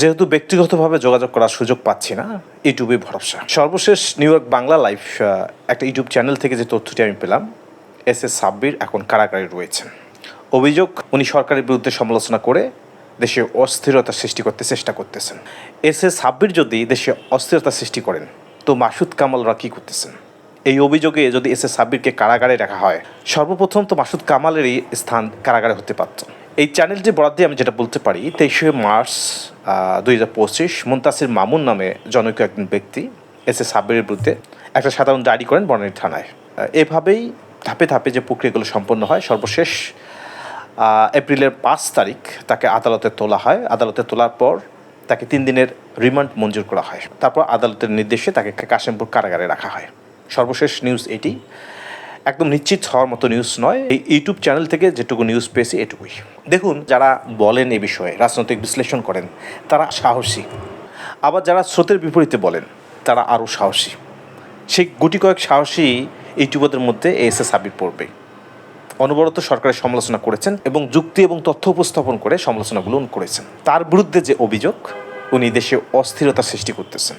যেহেতু ব্যক্তিগতভাবে যোগাযোগ করার সুযোগ পাচ্ছি না ইউটিউবে ভরসা। সর্বশেষ নিউ ইয়র্ক বাংলা আহ, একটা ইউটিউব চ্যানেল থেকে যে তথ্যটি আমি পেলাম এস এস সাব্বির এখন কারাগারে রয়েছেন। অভিযোগ উনি সরকারের বিরুদ্ধে সমালোচনা করে দেশে অস্থিরতা সৃষ্টি করতে চেষ্টা করতেছেন। এস এস সাব্বির যদি দেশে অস্থিরতা সৃষ্টি করেন তো মাসুদ কামালরা কী করতেছেন? এই অভিযোগে যদি এস এস সাব্বিরকে কারাগারে রাখা হয় সর্বপ্রথম তো মাসুদ কামালেরই স্থান কারাগারে হতে পারত। এই চ্যানেলটি বরাদ্দে আমি যেটা বলতে পারি, তেইশে মার্চ দুই হাজার পঁচিশ, মুন্তাসির মামুন নামে জনৈক একজন ব্যক্তি, এস এস সাব্বিরের বিরুদ্ধে একটা সাধারণ ডায়েরি করেন বনানী থানায়। এভাবেই ধাপে ধাপে যে প্রক্রিয়াগুলো সম্পন্ন হয়, সর্বশেষ এপ্রিলের পাঁচ তারিখ তাকে আদালতে তোলা হয়। আদালতে তোলার পর তাকে তিন দিনের রিমান্ড মঞ্জুর করা হয়। তারপর আদালতের নির্দেশে তাকে কাশিমপুর কারাগারে রাখা হয়। সর্বশেষ নিউজ এটি। একদম নিশ্চিত হওয়ার মতো নিউজ নয়। এই ইউটিউব চ্যানেল থেকে যেটুকু নিউজ পেয়েছি এটুকুই। দেখুন, যারা বলেন এ বিষয়ে, রাজনৈতিক বিশ্লেষণ করেন, তারা সাহসী। আবার যারা স্রোতের বিপরীতে বলেন, তারা আরও সাহসী। সেই গুটি কয়েক সাহসী ইউটিউবারদের মধ্যে এস এস পড়বে। অনবরত সরকারের সমালোচনা করেছেন এবং যুক্তি এবং তথ্য উপস্থাপন করে সমালোচনাগুলো করেছেন। তার বিরুদ্ধে যে অভিযোগ, উনি দেশে অস্থিরতা সৃষ্টি করতেছেন।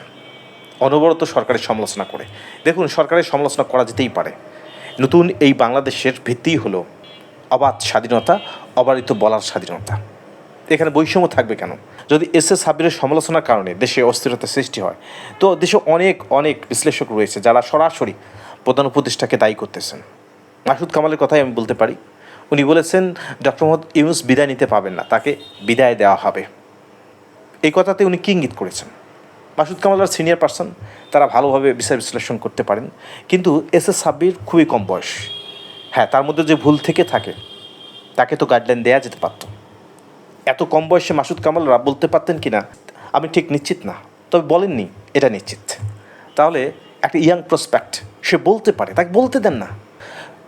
অনবরত সরকারের সমালোচনা করে। দেখুন, সরকারের সমালোচনা করা যেতেই পারে। নতুন এই বাংলাদেশের ভিত্তি হলো অবাধ স্বাধীনতা, অবারিত বলার স্বাধীনতা। এখানে বৈষম্য থাকবে কেন? যদি এস এস সাবিরের সমালোচনার কারণে দেশে অস্থিরতা সৃষ্টি হয়, তো দেশে অনেক অনেক বিশ্লেষক রয়েছে যারা সরাসরি প্রধান উপদেষ্টাকে দায়ী করতেছেন। মাসুদ কামালের কথাই আমি বলতে পারি। উনি বলেছেন, ডক্টর মোহাম্মদ ইউনুস বিদায় নিতে পাবেন না, তাকে বিদায় দেওয়া হবে। এই কথাতে উনি কি ইঙ্গিত করেছেন। মাসুদ কামালরা সিনিয়র পার্সন তারা ভালোভাবে বিচার বিশ্লেষণ করতে পারেন। কিন্তু এস এস সাব্বির খুবই কম বয়স। হ্যাঁ তার মধ্যে যে ভুল থেকে থাকে, তাকে তো গাইডলাইন দেওয়া যেতে পারত। এত কম বয়সে মাসুদ কামালরা বলতে পারতেন কি না আমি ঠিক নিশ্চিত না। তবে বলেননি, এটা নিশ্চিত। তাহলে একটা ইয়াং প্রসপেক্ট সে বলতে পারে, তাকে বলতে দেন না।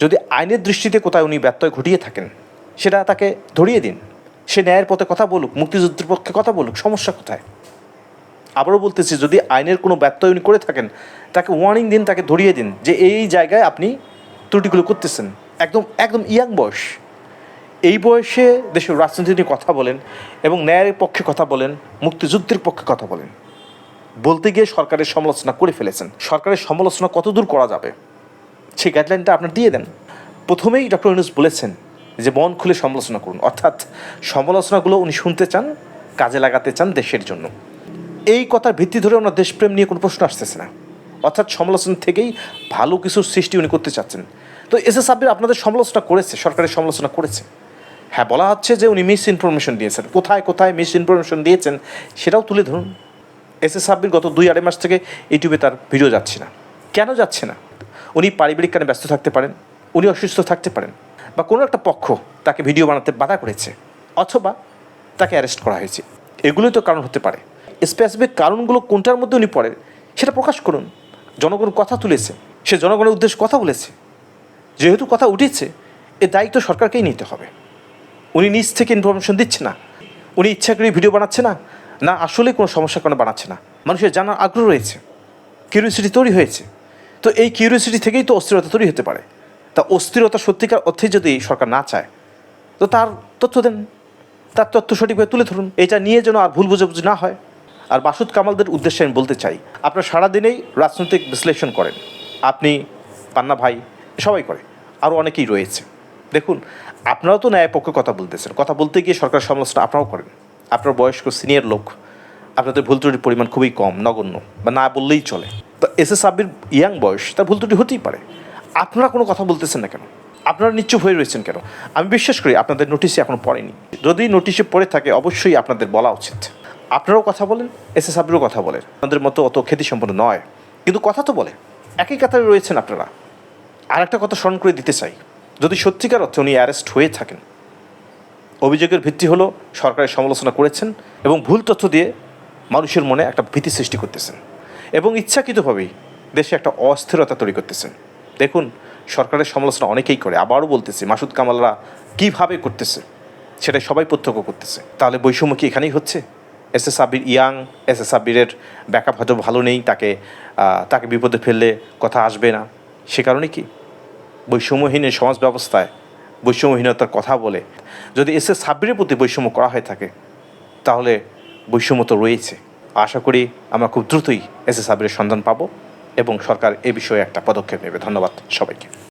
যদি আইনের দৃষ্টিতে কোথায় উনি ব্যত্যয় ঘটিয়ে থাকেন, সেটা তাকে ধরিয়ে দিন। সে ন্যায়ের পথে কথা বলুক, মুক্তিযুদ্ধের পক্ষে কথা বলুক, সমস্যা কোথায়? আবারও বলতেছি, যদি আইনের কোনো ব্যত্যয় উনি করে থাকেন, তাকে ওয়ার্নিং দিন, তাকে ধরিয়ে দিন যে এই জায়গায় আপনি ত্রুটিগুলো করতেছেন। একদম একদম ইয়াং বয়স। এই বয়সে দেশের রাজনীতি নিয়ে কথা বলেন এবং ন্যায়ের পক্ষে কথা বলেন, মুক্তিযুদ্ধের পক্ষে কথা বলেন। বলতে গিয়ে সরকারের সমালোচনা করে ফেলেছেন। সরকারের সমালোচনা কতদূর করা যাবে? সেই গাইডলাইনটা আপনার দিয়ে দেন। প্রথমেই ডক্টর ইউনুস বলেছেন যে, মন খুলে সমালোচনা করুন। অর্থাৎ সমালোচনাগুলো উনি শুনতে চান, কাজে লাগাতে চান দেশের জন্য। এই কথার ভিত্তি ধরে ওনার দেশপ্রেম নিয়ে কোনো প্রশ্ন আসতেছে না। অর্থাৎ সমালোচনা থেকেই ভালো কিছুর সৃষ্টি উনি করতে চাচ্ছেন। তো এস এস আব্বির আপনাদের সমালোচনা করেছে, সরকারের সমালোচনা করেছে। হ্যাঁ বলা হচ্ছে যে উনি মিস ইনফরমেশন দিয়েছেন। কোথায় কোথায় মিস ইনফরমেশন দিয়েছেন সেটাও তুলে ধরুন। এস এস আব্বির গত দুই আড়াই মাস থেকে ইউটিউবে তার ভিডিও যাচ্ছে না। কেন যাচ্ছে না? উনি পারিবারিক কারণে ব্যস্ত থাকতে পারেন, উনি অসুস্থ থাকতে পারেন, বা কোনো একটা পক্ষ তাকে ভিডিও বানাতে বাধা করেছে, অথবা তাকে অ্যারেস্ট করা হয়েছে। এগুলোই তো কারণ হতে পারে। স্পেসিফিক কারণগুলো কোনটার মধ্যে উনি পড়েন, সেটা প্রকাশ করুন। জনগণ কথা তুলেছে, সে জনগণের উদ্দেশ্যে কথা বলেছে। যেহেতু কথা উঠেছে, এ দায়িত্ব সরকারকেই নিতে হবে। উনি নিজ থেকে ইনফরমেশন দিচ্ছে না। উনি ইচ্ছা করে ভিডিও বানাচ্ছে না না আসলে কোনো সমস্যার কারণে বানাচ্ছে না। মানুষের জানার আগ্রহ রয়েছে কিউরিয়াসিটি তৈরি হয়েছে। তো এই কিউরিয়াসিটি থেকেই তো অস্থিরতা তৈরি হতে পারে। তা অস্থিরতা সত্যিকার অর্থে যদি সরকার না চায়, তো তার তথ্য দেন। তার তথ্য সঠিকভাবে তুলে ধরুন। এটা নিয়ে যেন আর ভুল বুঝাবুঝি না হয়। আর মাসুদ কামালদের উদ্দেশ্যে আমি বলতে চাই, আপনারা সারাদিনেই রাজনৈতিক বিশ্লেষণ করেন। আপনি, পান্না ভাই, সবাই করে আরও অনেকেই রয়েছে। দেখুন, আপনারাও তো ন্যায় পক্ষে কথা বলতেছেন। কথা বলতে গিয়ে সরকার সমালোচনা আপনারাও করেন। আপনার বয়স্ক সিনিয়র লোক, আপনাদের ভুল ত্রুটির পরিমাণ খুবই কম, নগণ্য, বা না বললেই চলে। তো এস এস আব্বির ইয়াং বয়স, তার ভুল ত্রুটি হতেই পারে। আপনারা কোনো কথা বলতেছেন না কেন? আপনারা নিশ্চুপ হয়ে রয়েছেন কেন? আমি বিশ্বাস করি আপনাদের নোটিশে এখনও পড়েনি। যদি নোটিশে পড়ে থাকে, অবশ্যই আপনাদের বলা উচিত। আপনারাও কথা বলেন, এস এস সাব্বিরও কথা বলেন। আপনাদের মতো অত খ্যাতি সম্পন্ন নয়। কিন্তু কথা তো বলে। একই কাতারে রয়েছেন আপনারা। আর একটা কথা স্মরণ করে দিতে চাই। যদি সত্যিকার অর্থে উনি অ্যারেস্ট হয়ে থাকেন, অভিযোগের ভিত্তি হলো সরকারের সমালোচনা করেছেন এবং ভুল তথ্য দিয়ে মানুষের মনে একটা ভীতি সৃষ্টি করতেছেন এবং ইচ্ছাকৃতভাবেই দেশে একটা অস্থিরতা তৈরি করতেছেন। দেখুন, সরকারের সমালোচনা অনেকেই করে। আবারও বলতেছে, মাসুদ কামালরা কীভাবে করতেছে সেটা সবাই প্রত্যক্ষ করতেছে। তাহলে বৈষম্য কি এখানেই হচ্ছে? S S Abir young S S আবিরের ব্যাকআপ হয়তো ভালো নেই, তাকে তাকে বিপদে ফেললে কথা আসবে না। সে কারণে কি? বৈষম্যহীন সমাজ ব্যবস্থায় বৈষম্যহীনতার কথা বলে। যদি এস এস সাব্বিরের প্রতি বৈষম্য করা হয়ে থাকে, তাহলে বৈষম্য তো রয়েছে। আশা করি আমরা খুব দ্রুতই এস এস সাবিরের সন্ধান পাবো এবং সরকার এ বিষয়ে একটা পদক্ষেপ নেবে। ধন্যবাদ সবাইকে।